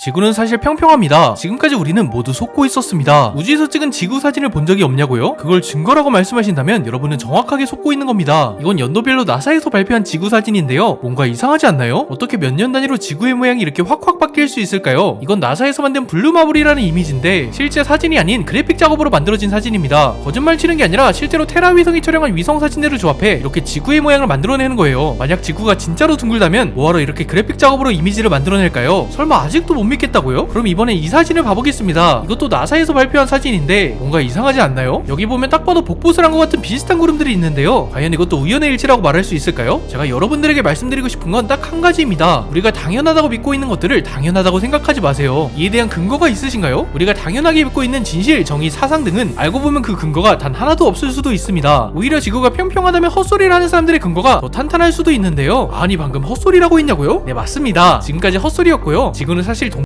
지구는 사실 평평합니다. 지금까지 우리는 모두 속고 있었습니다. 우주에서 찍은 지구 사진을 본 적이 없냐고요? 그걸 증거라고 말씀하신다면 여러분은 정확하게 속고 있는 겁니다. 이건 연도별로 나사에서 발표한 지구 사진인데요. 뭔가 이상하지 않나요? 어떻게 몇 년 단위로 지구의 모양이 이렇게 확확 바뀔 수 있을까요? 이건 나사에서 만든 블루마블이라는 이미지인데 실제 사진이 아닌 그래픽 작업으로 만들어진 사진입니다. 거짓말 치는 게 아니라 실제로 테라 위성이 촬영한 위성 사진들을 조합해 이렇게 지구의 모양을 만들어내는 거예요. 만약 지구가 진짜로 둥글다면 뭐하러 이렇게 그래픽 작업으로 이미지를 만들어낼까요? 설마 아직도 못 믿겠다고요? 그럼 이번에 이 사진을 봐보겠습니다. 이것도 나사에서 발표한 사진인데 뭔가 이상하지 않나요? 여기 보면 딱 봐도 복붙을 한것 같은 비슷한 구름들이 있는데요. 과연 이것도 우연의 일치라고 말할 수 있을까요? 제가 여러분들에게 말씀드리고 싶은 건 딱 한 가지입니다. 우리가 당연하다고 믿고 있는 것들을 당연하다고 생각하지 마세요. 이에 대한 근거가 있으신가요? 우리가 당연하게 믿고 있는 진실, 정의, 사상 등은 알고 보면 그 근거가 단 하나도 없을 수도 있습니다. 오히려 지구가 평평하다면 헛소리를 하는 사람들의 근거가 더 탄탄할 수도 있는데요. 아니 방금 헛소리라고 했냐고요? 네 맞습니다. 지금까지 헛소리였고요. 지구는 사실 동